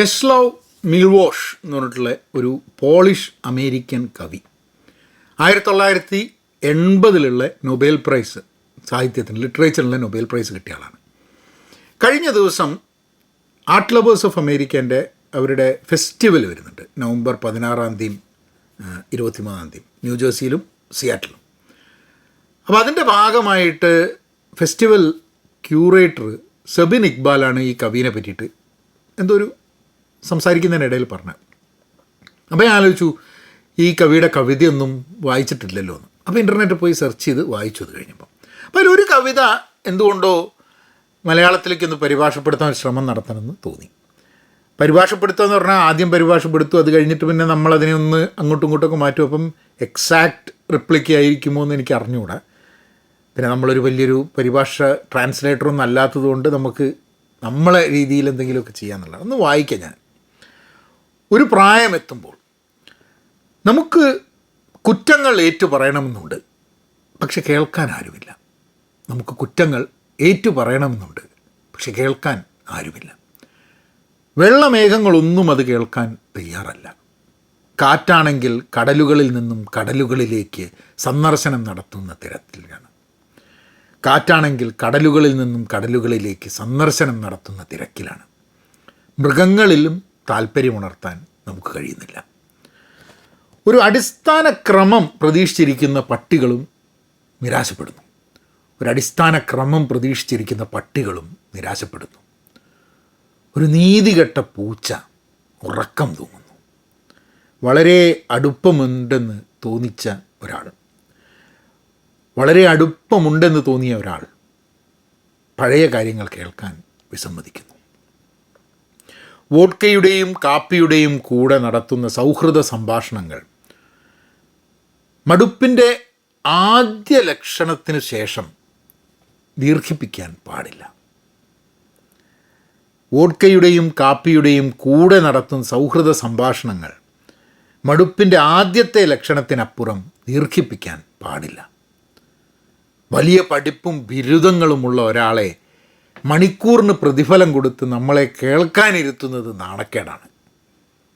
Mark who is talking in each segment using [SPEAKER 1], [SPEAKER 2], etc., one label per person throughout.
[SPEAKER 1] ചെസ്ലവ് മിൽവോഷ് എന്ന് പറഞ്ഞിട്ടുള്ള ഒരു പോളിഷ് അമേരിക്കൻ കവി. ആയിരത്തി തൊള്ളായിരത്തി എൺപതിലുള്ള നൊബേൽ പ്രൈസ് സാഹിത്യത്തിന് ലിറ്ററേച്ചറിലെ നൊബേൽ പ്രൈസ് കിട്ടിയ ആളാണ്. കഴിഞ്ഞ ദിവസം ആർട്ട് ലവേഴ്സ് ഓഫ് അമേരിക്കന്റെ അവരുടെ ഫെസ്റ്റിവൽ വരുന്നുണ്ട്. നവംബർ പതിനാറാം തീയതി ഇരുപത്തിമൂന്നാം തീയതി. ന്യൂജേഴ്സിയിലും സിയാറ്റിലും. അപ്പോൾ അതിന്റെ ഭാഗമായിട്ട് ഫെസ്റ്റിവൽ ക്യൂറേറ്റർ സെബിൻ ഇക്ബാലാണ് ഈ കവിനെ പറ്റിയിട്ട് എന്തോ ഒരു സംസാരിക്കുന്നതിനിടയിൽ പറഞ്ഞത് അപ്പോൾ ഞാൻ ആലോചിച്ചു ഈ കവിയുടെ കവിതയൊന്നും വായിച്ചിട്ടില്ലല്ലോ എന്ന്. അപ്പോൾ ഇന്റർനെറ്റിൽ പോയി സെർച്ച് ചെയ്ത് വായിച്ചു അത് കഴിഞ്ഞപ്പോൾ അപ്പോൾ അതിലൊരു കവിത എന്തുകൊണ്ടോ മലയാളത്തിലേക്കൊന്ന് പരിഭാഷപ്പെടുത്താൻ ശ്രമം നടത്തണമെന്ന് തോന്നി. പരിഭാഷപ്പെടുത്തുക എന്ന് പറഞ്ഞാൽ ആദ്യം പരിഭാഷപ്പെടുത്തു അത് കഴിഞ്ഞിട്ട് പിന്നെ നമ്മളതിനെ ഒന്ന് അങ്ങോട്ടും ഇങ്ങോട്ടൊക്കെ മാറ്റും. അപ്പം എക്സാക്റ്റ് റിപ്ലിക്ക് ആയിരിക്കുമോ എന്ന് എനിക്ക് അറിഞ്ഞുകൂടാ പിന്നെ നമ്മളൊരു വലിയൊരു പരിഭാഷ ട്രാൻസ്ലേറ്ററൊന്നും അല്ലാത്തതുകൊണ്ട് നമുക്ക് നമ്മളെ രീതിയിൽ എന്തെങ്കിലുമൊക്കെ ചെയ്യാമെന്നുള്ളത് ഒന്ന് വായിക്കാം ഞാൻ. ഒരു പ്രായമെത്തുമ്പോൾ നമുക്ക് കുറ്റങ്ങൾ ഏറ്റു പറയണമെന്നുണ്ട് പക്ഷെ കേൾക്കാൻ ആരുമില്ല നമുക്ക് കുറ്റങ്ങൾ ഏറ്റു പറയണമെന്നുണ്ട് പക്ഷെ കേൾക്കാൻ ആരുമില്ല. വെള്ളമേഘങ്ങളൊന്നും അത് കേൾക്കാൻ തയ്യാറല്ല. കാറ്റാണെങ്കിൽ കടലുകളിൽ നിന്നും കടലുകളിലേക്ക് സന്ദർശനം നടത്തുന്ന തിരക്കിലാണ് കാറ്റാണെങ്കിൽ കടലുകളിൽ നിന്നും കടലുകളിലേക്ക് സന്ദർശനം നടത്തുന്ന തിരക്കിലാണ്. മൃഗങ്ങളിലും താല്പര്യമുണർത്താൻ നമുക്ക് കഴിയുന്നില്ല. ഒരു അടിസ്ഥാന ക്രമം പ്രതീക്ഷിച്ചിരിക്കുന്ന പട്ടികളും നിരാശപ്പെടുന്നു. ഒരു അടിസ്ഥാന ക്രമം പ്രതീക്ഷിച്ചിരിക്കുന്ന പട്ടികളും നിരാശപ്പെടുന്നു. ഒരു നീതികെട്ട പൂച്ച ഉറക്കം തൂങ്ങുന്നു. വളരെ അടുപ്പമുണ്ടെന്ന് തോന്നിച്ച ഒരാൾ. വളരെ അടുപ്പമുണ്ടെന്ന് തോന്നിയ ഒരാൾ പഴയ കാര്യങ്ങൾ കേൾക്കാൻ വിസമ്മതിക്കുന്നു. വോഡ്കയുടെയും കാപ്പിയുടെയും കൂടെ നടത്തുന്ന സൗഹൃദ സംഭാഷണങ്ങൾ. മടുപ്പിന്റെ ആദ്യ ലക്ഷണത്തിന് ശേഷം ദീർഘിപ്പിക്കാൻ പാടില്ല. വോഡ്കയുടെയും കാപ്പിയുടെയും കൂടെ നടത്തുന്ന സൗഹൃദ സംഭാഷണങ്ങൾ മടുപ്പിന്റെ ആദ്യത്തെ ലക്ഷണത്തിനപ്പുറം ദീർഘിപ്പിക്കാൻ പാടില്ല. വലിയ പഠിപ്പും ബിരുദങ്ങളുമുള്ള ഒരാളെ മണിക്കൂറിന് പ്രതിഫലം കൊടുത്ത് നമ്മളെ കേൾക്കാനിരുത്തുന്നത് നാണക്കേടാണ്.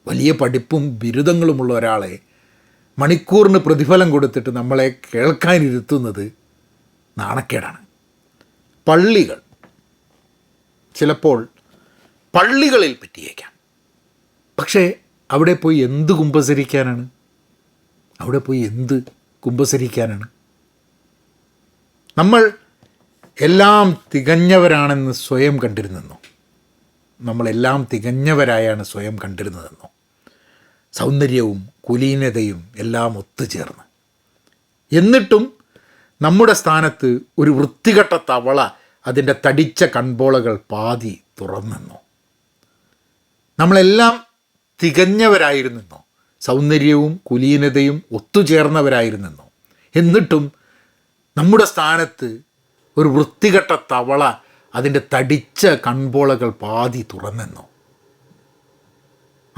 [SPEAKER 1] വലിയ പഠിപ്പും ബിരുദങ്ങളുമുള്ള ഒരാളെ മണിക്കൂറിന് പ്രതിഫലം കൊടുത്തിട്ട് നമ്മളെ കേൾക്കാനിരുത്തുന്നത് നാണക്കേടാണ്. പള്ളികൾ ചിലപ്പോൾ പള്ളികളിൽ പറ്റിയേക്കാം. പക്ഷേ അവിടെ പോയി എന്ത് കുമ്പസരിക്കാനാണ്? അവിടെ പോയി എന്ത് കുമ്പസരിക്കാനാണ്? നമ്മൾ എല്ലാം തികഞ്ഞവരാണെന്ന് സ്വയം കണ്ടിരുന്നെന്നോ? നമ്മളെല്ലാം തികഞ്ഞവരായാണ് സ്വയം കണ്ടിരുന്നതെന്നോ? സൗന്ദര്യവും കുലീനതയും എല്ലാം ഒത്തുചേർന്ന്. എന്നിട്ടും നമ്മുടെ സ്ഥാനത്ത് ഒരു വൃത്തികെട്ട തവള അതിന്റെ തടിച്ച കൺപോളകൾ പാതി തുറന്നെന്നോ? നമ്മളെല്ലാം തികഞ്ഞവരായിരുന്നെന്നോ? സൗന്ദര്യവും കുലീനതയും ഒത്തുചേർന്നവരായിരുന്നെന്നോ? എന്നിട്ടും നമ്മുടെ സ്ഥാനത്ത് ഒരു വൃത്തികെട്ട തവള അതിന്റെ തടിച്ച കൺപോളകൾ പാതി തുറന്നെന്നു.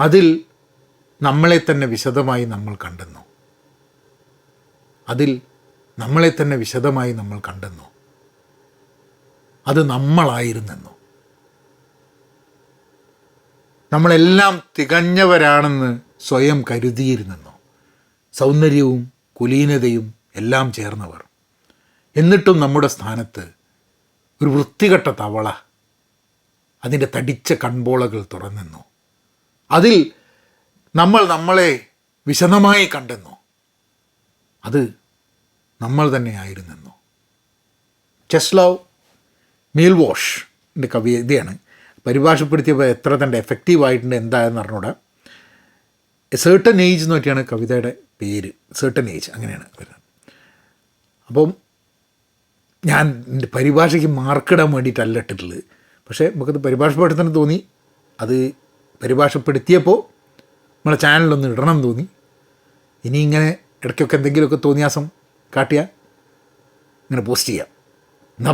[SPEAKER 1] അതിൽ നമ്മളെ തന്നെ വിശദമായി നമ്മൾ കണ്ടെന്നു. അതിൽ നമ്മളെ തന്നെ വിശദമായി നമ്മൾ കണ്ടെന്നു. അത് നമ്മളായിരുന്നെന്നു. നമ്മളെല്ലാം തികഞ്ഞവരാണെന്ന് സ്വയം കരുതിയിരുന്നെന്നു. സൗന്ദര്യവും കുലീനതയും എല്ലാം ചേർന്നവർ. എന്നിട്ടും നമ്മുടെ സ്ഥാനത്ത് ഒരു വൃത്തികെട്ട തവള അതിന്റെ തടിച്ച കൺപോളകൾ തുറന്നെന്നു. അതിൽ നമ്മൾ നമ്മളെ വിശദമായി കണ്ടെന്നു. അത് നമ്മൾ തന്നെ ചെസ്ലോ മീൽ മീൽവാഷ് എന്റെ കവിതയാണ്. പരിഭാഷപ്പെടുത്തിയപ്പോൾ എത്ര തന്റെ എഫക്റ്റീവായിട്ടുണ്ട് എന്തായെന്ന് അറിഞ്ഞൂടാ. സേർട്ടൻ ഏജ് എന്ന് പറ്റിയാണ് കവിതയുടെ പേര്. സേർട്ടൻ ഏജ് അങ്ങനെയാണ് വരുന്നത്. അപ്പം ഞാൻ എന്റെ പരിഭാഷയ്ക്ക് മാർക്കിടാൻ വേണ്ടിയിട്ടല്ല ഇട്ടിട്ടുള്ളത്. പക്ഷേ നമുക്കത് പരിഭാഷപ്പെടുത്തണം തോന്നി. അത് പരിഭാഷപ്പെടുത്തിയപ്പോൾ നമ്മളെ ചാനലിലൊന്ന് ഇടണം തോന്നി. ഇനി ഇങ്ങനെ ഇടയ്ക്കൊക്കെ എന്തെങ്കിലുമൊക്കെ തോന്നിയാസം കാട്ടിയാൽ ഇങ്ങനെ പോസ്റ്റ് ചെയ്യാം. എന്നാൽ